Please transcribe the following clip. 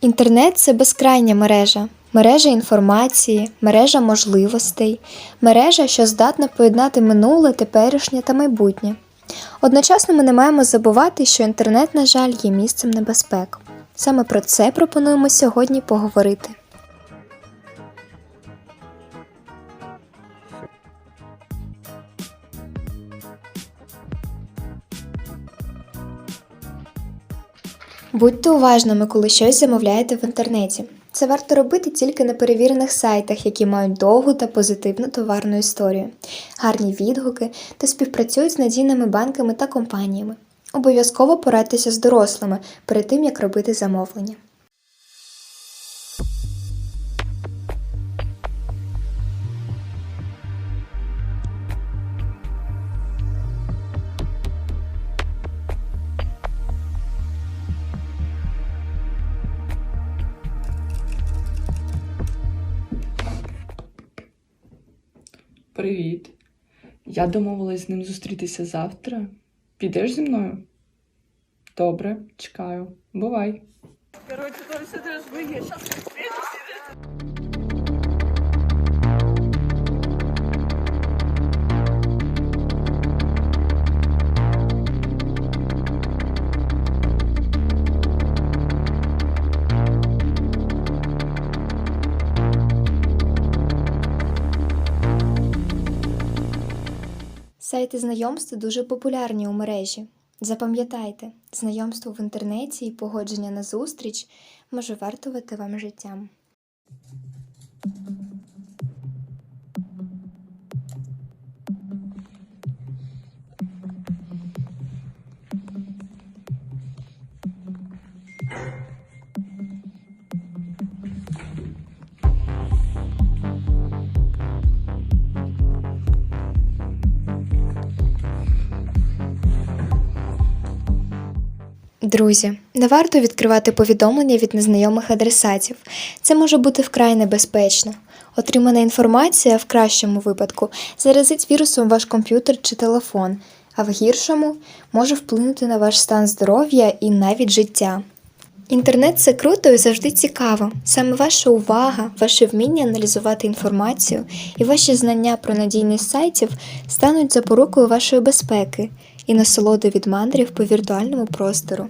Інтернет це безкрайня мережа, мережа інформації, мережа можливостей, мережа, що здатна поєднати минуле, теперішнє та майбутнє. Одночасно ми не маємо забувати, що інтернет, на жаль, є місцем небезпек. Саме про це пропонуємо сьогодні поговорити. Будьте уважними, коли щось замовляєте в інтернеті. Це варто робити тільки на перевірених сайтах, які мають довгу та позитивну товарну історію, гарні відгуки та співпрацюють з надійними банками та компаніями. Обов'язково порадьтеся з дорослими перед тим, як робити замовлення. Привіт. Я домовилась з ним зустрітися завтра. Підеш зі мною? Добре, чекаю. Бувай. Короче, там все это размыли. Сейчас Сайти знайомств дуже популярні у мережі. Запам'ятайте, знайомство в інтернеті і погодження на зустріч може вартувати вам життям. Друзі, не варто відкривати повідомлення від незнайомих адресатів. Це може бути вкрай небезпечно. Отримана інформація в кращому випадку заразить вірусом ваш комп'ютер чи телефон, а в гіршому може вплинути на ваш стан здоров'я і навіть життя. Інтернет це круто і завжди цікаво. Саме ваша увага, ваше вміння аналізувати інформацію і ваші знання про надійність сайтів стануть запорукою вашої безпеки і насолоди від мандрів по віртуальному простору.